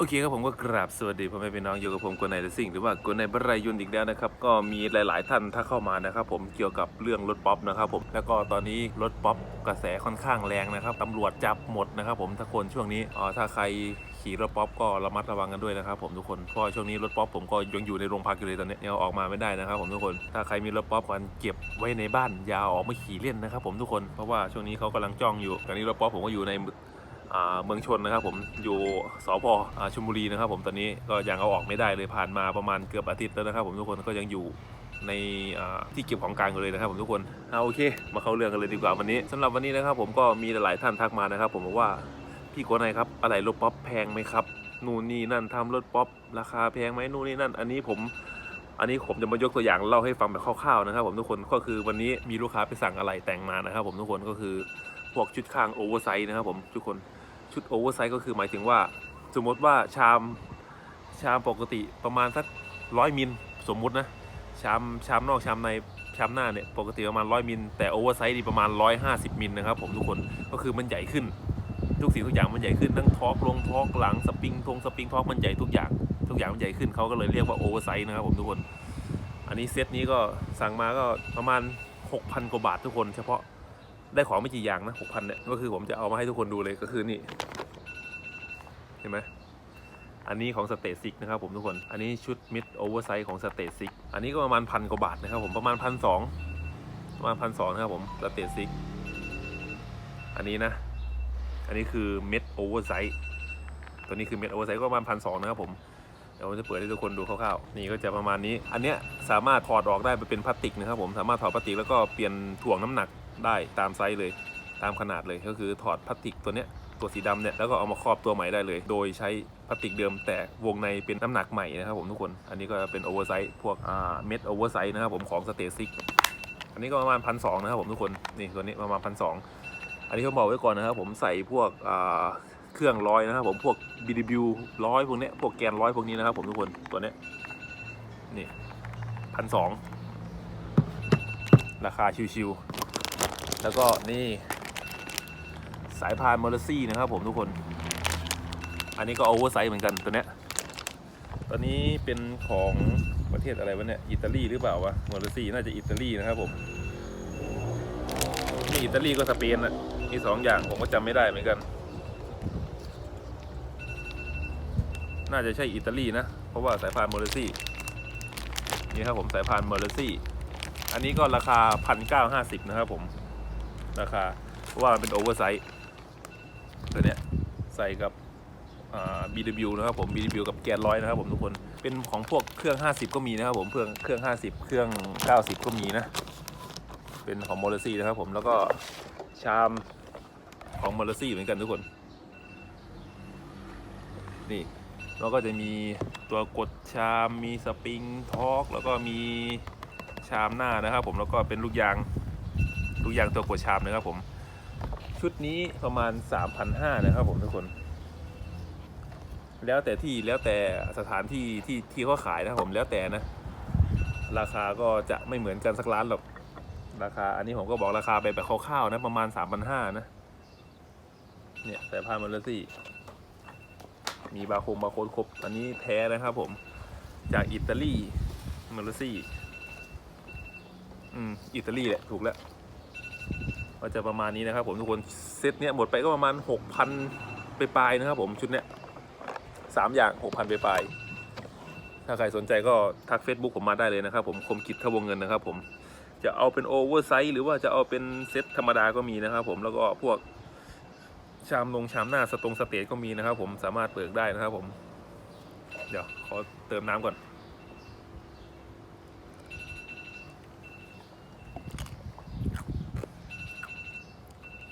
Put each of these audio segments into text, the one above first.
โอเคครับผมก็กราบสวัสดีพ่อแม่พี่น้องอยู่กับผมกวนนายเดอะซิ่งหรือว่ากวนนายบรายยนต์อีกแล้วนะครับก็มีหลาย ๆ ท่านถ้าเข้ามานะครับผมเกี่ยวกับเรื่องรถป๊อปนะครับผมแล้วก็ตอนนี้รถป๊อปกระแสค่อนข้างแรงนะครับตำรวจจับหมดนะครับผมถ้าคนช่วงนี้อ๋อถ้าใครขี่รถป๊อปก็ระมัดระวังกันด้วยนะครับผมทุกคนเพราะช่วงนี้รถป๊อปผมก็ยังอยู่ในโรงพักอยู่เลยตอนนี้ยังอออกมาไม่ได้นะครับผมทุกคนถ้าใครมีรถป๊อปกันเก็บไว้ในบ้านอย่าออกมาขี่เล่นนะครับผมทุกคนเพราะว่าช่วงนี้เขากำลังจ้องอยู่ตอนนี้รถป๊อปผมก็อยู่ใน เมืองชนนะครับผมอยู่สพอ่าชลบุรีนะครับผมตอนนี้ก็ยังเอาออกไม่ได้เลยผ่านมาประมาณเกือบอาทิตย์แล้วนะครับ ผมทุกคนก็ยังอยู่ในที่เก็บของกลางเลยนะครับผมทุกคนเอาโอเค มาเข้าเรื่องกันเลยดีกว่าวันนี้สำหรับวันนี้นะครับ ผมก็มีหลายท่านทักมานะครับ ผมบอกว่าพี่โกนายครับอะไรรถป๊อปแพงไหมครับนู่นนี่นั่นทำรถป๊อปราคาแพงไหมนู่นนี่นั่น อันนี้ผมอันนี้ผมจะมายกตัวอย่างเล่าให้ฟังแบบคร่าวๆนะครับ ผมทุกคนก็คือวันนี้มีลูกค้าไปสั่งอะไรแต่งมานะครับ ผมทุกคนก็คือพวกชุดข้างโอเวอร์ไซส์นะครับ ผมทุกคน ชุดโอเวอร์ไซส์ก็คือหมายถึงว่า สมมติว่าชามชามปกติประมาณสักร้อยมิลสมมุตินะ ชามชามนอกชามในชามหน้าเนี่ยปกติประมาณร้อยมิลแต่โอเวอร์ไซส์นี่ประมาณร้อยห้าสิบมิลนะครับผมทุกคนก็คือมันใหญ่ขึ้น ทุกสิ่งทุกอย่างมันใหญ่ขึ้นทั้งทอกลงทอกหลังสปริงทงสปริงทอกมันใหญ่ทุกอย่างทุกอย่างมันใหญ่ขึ้นเขาก็เลยเรียกว่าโอเวอร์ไซส์นะครับผมทุกคน อันนี้เซตนี้ก็สั่งมาก็ประมาณ 6,000 กว่าบาททุกคน เฉพาะ ได้ของไม่กี่อย่างนะ6,000เนี่ยก็คือผมจะเอามาให้ทุกคนดูเลยก็คือนี่ เห็นไหมอันนี้ของสเตซิกนะครับผมทุกคน อันนี้ชุดมิดโอเวอร์ไซส์ของสเตซิกอันนี้ก็ประมาณพันกว่าบาทนะครับผมประมาณพันสองประมาณพันสองนะครับผมสเตซิกอันนี้นะ อันนี้คือเม็ดโอเวอร์ไซส์ตัวนี้คือเม็ดโอเวอร์ไซส์ก็ประมาณพันสองนะครับผมเดี๋ยวผมจะเปิดให้ทุกคนดูคร่าวๆนี่ก็จะประมาณนี้ อันเนี้ยสามารถถอดออกได้ไปเป็นพลาสติกนะครับผมสามารถถอดพลาสติกแล้วก็เปลี่ยนถ่วงน้ำหนัก ได้ตามไซส์เลยตามขนาดเลยก็คือถอดพลาสติกตัวเนี้ยตัวสีดำเนี่ยแล้วก็เอามาครอบตัวใหม่ได้เลย โดยใช้พลาสติกเดิมแต่วงในเป็นน้ำหนักใหม่นะครับผมทุกคน อันนี้ก็เป็นโอเวอร์ไซส์พวกอ่าเม็ดโอเวอร์ไซส์นะครับผมของสเตซิกอันนี้ก็ประมาณพันสองนะครับผมทุกคนนี่ตัวนี้ประมาณพันสองอันนี้เขาบอกไว้ก่อนนะครับผมใส่พวกอ่าเครื่องร้อยนะครับผมพวก BW ร้อยพวกเนี้ยพวกแกนร้อยพวกนี้นะครับผมทุกคนตัวเนี้ยนี่พันสองราคาชิวๆ แล้วก็นี่ สายพานมอร์ซี่นะครับผมทุกคน อันนี้ก็โอเวอร์ไซส์เหมือนกันตัวเนี้ยตัวนี้เป็นของประเทศอะไรวะเนี่ยอิตาลีหรือเปล่าวะมอร์ซี่น่าจะอิตาลีนะครับผมนี่อิตาลีก็สเปนอะมีสองอย่างผมก็จำไม่ได้เหมือนกัน น่าจะใช่อิตาลีนะ เพราะว่าสายพานเมอร์ซี่นี่ครับผมสายพานเมอร์ซี่อันนี้ก็ราคาพันเก้าห้าสิบนะครับผม ราคา เพราะว่ามันเป็นโอเวอร์ไซส์ตัวเนี้ยใส่กับอ่า BW นะครับผม BW กับแกนร้อยนะครับผมทุกคนเป็นของพวกเครื่อง 50 ก็มีนะครับผมเครื่องเครื่อง 50 เครื่อง 90 ก็มีนะ เป็นของโมเลซี่นะครับผมแล้วก็ชามของโมเลซี่เหมือนกันทุกคน นี่แล้วก็จะมีตัวกดชามมีสปริงทอร์กแล้วก็มีชามหน้านะครับผมแล้วก็เป็นลูกยาง ลูกยางตัวกดชามนะครับผม ชุดนี้ประมาณ 3,500นะครับผมทุกคน แล้วแต่ที่แล้วแต่สถานที่ที่ที่เขาขายนะครับผมแล้วแต่นะ ราคาก็จะไม่เหมือนกันสักร้านหรอกราคา อันนี้ผมก็บอกราคาไปแบบคร่าวๆนะประมาณ 3,500นะเนี่ยสายพานมันเลซี่มีบาโคงบาโค้ดครบ อันนี้แท้นะครับผม จากอิตาลีเมอร์ซี่ อืม อิตาลีแหละ ถูกแล้ว ก็จะประมาณนี้นะครับ ผมทุกคนเซตเนี้ยหมดไปก็ประมาณหกพันไปปลายนะครับ ผมชุดเนี้ยสามอย่างหกพันไปปลายถ้าใครสนใจก็ทัก Facebook ผมมาได้เลยนะครับ ผมคมคิดทบวงเงินนะครับ ผมจะเอาเป็นโอเวอร์ไซส์หรือว่าจะเอาเป็นเซตธรรมดาก็มีนะครับ ผมแล้วก็พวกชามลงชามหน้าสตรงสเตจก็มีนะครับ ผมสามารถเปิดได้นะครับ ผม เดี๋ยวขอเติมน้ำก่อน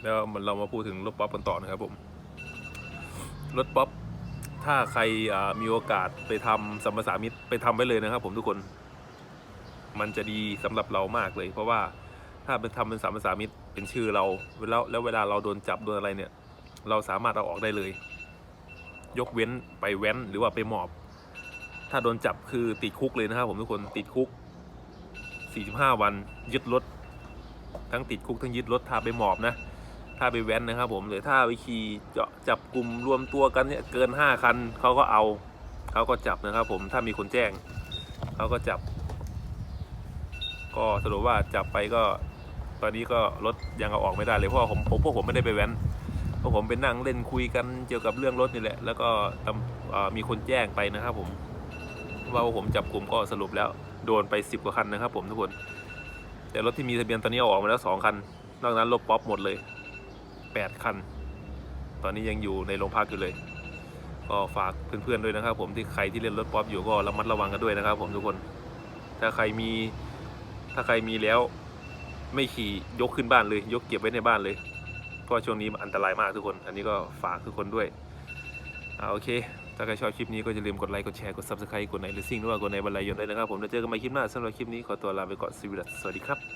แล้วเรามาพูดถึงรถป๊อปกันต่อนะครับผม รถป๊อปถ้าใครมีโอกาสไปทำสัมปสามิตไปทำไว้เลยนะครับ ผมทุกคน มันจะดีสำหรับเรามากเลย เพราะว่าถ้าเป็นทำเป็นสัมปสามิตเป็นชื่อเราแล้วแล้วเวลาเราโดนจับโดนอะไรเนี่ย เราสามารถเอาออกได้เลย ยกเว้นไปแว้นหรือว่าไปหมอบ ถ้าโดนจับคือติดคุกเลยนะครับผมทุกคนติดคุก 45 วันยึดรถทั้งติดคุกทั้งยึดรถถ้าไปหมอบนะ ถ้าไปแว้นนะครับผมหรือถ้าไปขี่เจาะจับกลุ่มรวมตัวกันเนี่ยเกินห้าคันเขาก็เอาเขาก็จับนะครับผมถ้ามีคนแจ้งเขาก็จับ ก็สรุปว่าจับไปก็ ตอนนี้ก็รถยังเอาออกไม่ได้เลยเพราะว่าผมผมพวกผมไม่ได้ไปแว้นพวกผมไปนั่งเล่นคุยกันเกี่ยวกับเรื่องรถนี่แหละ แล้วก็มีคนแจ้งไปนะครับผมว่าผมจับกลุ่มก็สรุปแล้วโดนไปสิบกว่าคันนะครับผมทุกคน แต่รถที่มีทะเบียนตอนนี้เอาออกมาแล้วสองคัน นอกนั้นลบป๊อปหมดเลย แปดคัน ตอนนี้ยังอยู่ในโรงพักอยู่เลย ก็ฝากเพื่อนๆด้วยนะครับ ผมที่ใครที่เล่นรถป๊อปอยู่ก็ระมัดระวังกันด้วยนะครับ ผมทุกคน ถ้าใครมีถ้าใครมีแล้วไม่ขี่ยกขึ้นบ้านเลย ยกเก็บไว้ในบ้านเลยเพราะช่วงนี้อันตรายมากทุกคน อันนี้ก็ฝากทุกคนด้วยเอาโอเค ถ้าใครชอบคลิปนี้ก็อย่าลืมกดไลค์ กดแชร์ กด subscribe กดไหนหรือสิ่งหรือว่ากดในบรรลัยยนต์ด้วยนะครับ ผมแล้วเจอกันใหม่คลิปหน้าสำหรับคลิปนี้ขอตัวลาไปก่อนสวัสดีครับ